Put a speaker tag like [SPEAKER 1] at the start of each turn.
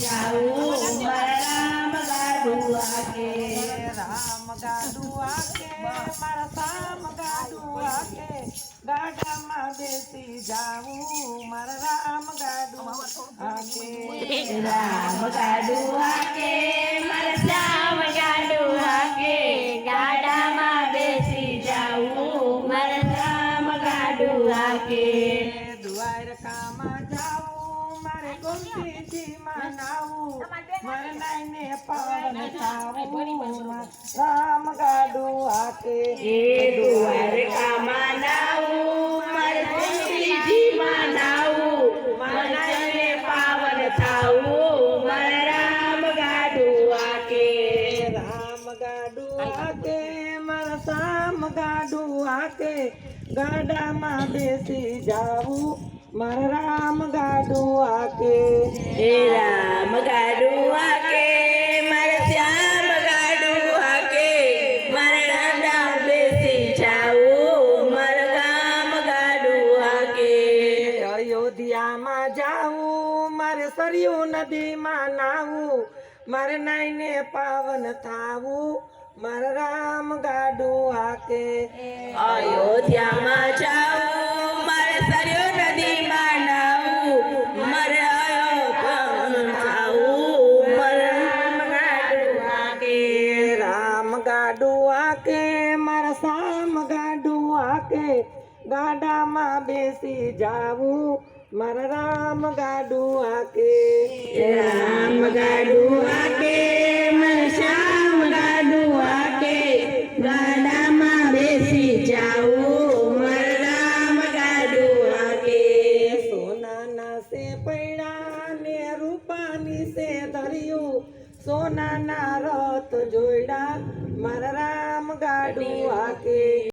[SPEAKER 1] જાવું મારા રામ ગાડું આકે
[SPEAKER 2] રામ ગાડું આકે મારા સામ ગાડું આકે ગાડામાં બેસી જાઉં, મારા રામ ગાડું આકે.
[SPEAKER 1] રામ ગાડું આકે મારા રામ ગાડું
[SPEAKER 2] જાવું મારે ગોમતીજીમાં નાવું મારે નાઈને પાવન થાવું રામ ગાડું આકે
[SPEAKER 1] એ દ્વારકામાં નાવું મારે તુલસીજીમાં નાવું મારે પાવન થાવું મારા રામ ગાડું આકે
[SPEAKER 2] રામ ગાડું આકે મારા સામ ગાડું આકે ગાડામાં બેસી જાવું મારા રામ ગાડું આકે.
[SPEAKER 1] હે રામ ગાડું આકે મારે શ્યામ ગાડું આકે. મારે રાડા બેસી જાવું મારા ગામ ગાડું આકે.
[SPEAKER 2] અયોધ્યામાં જાવું મારે સરયુ નદીમાં નાવું મારે નાઈને પાવન થાવું. મારા રામ ગાડું આકે.
[SPEAKER 1] અયોધ્યામાં
[SPEAKER 2] સામ ગાડું આકે ગાડામાં બેસી જાવું. મારા રામ ગાડું આકે.
[SPEAKER 1] રામ ગાડું આકે મારે શ્યામ ગાડું આકે ગાડામાં બેસી જાવું. મારે રામ ગાડું આકે.
[SPEAKER 2] સોનાના સે પૈડા ને રૂપાની સે ધર્યું. સોનાના રથ જોયડા. મારા ગાડું આકે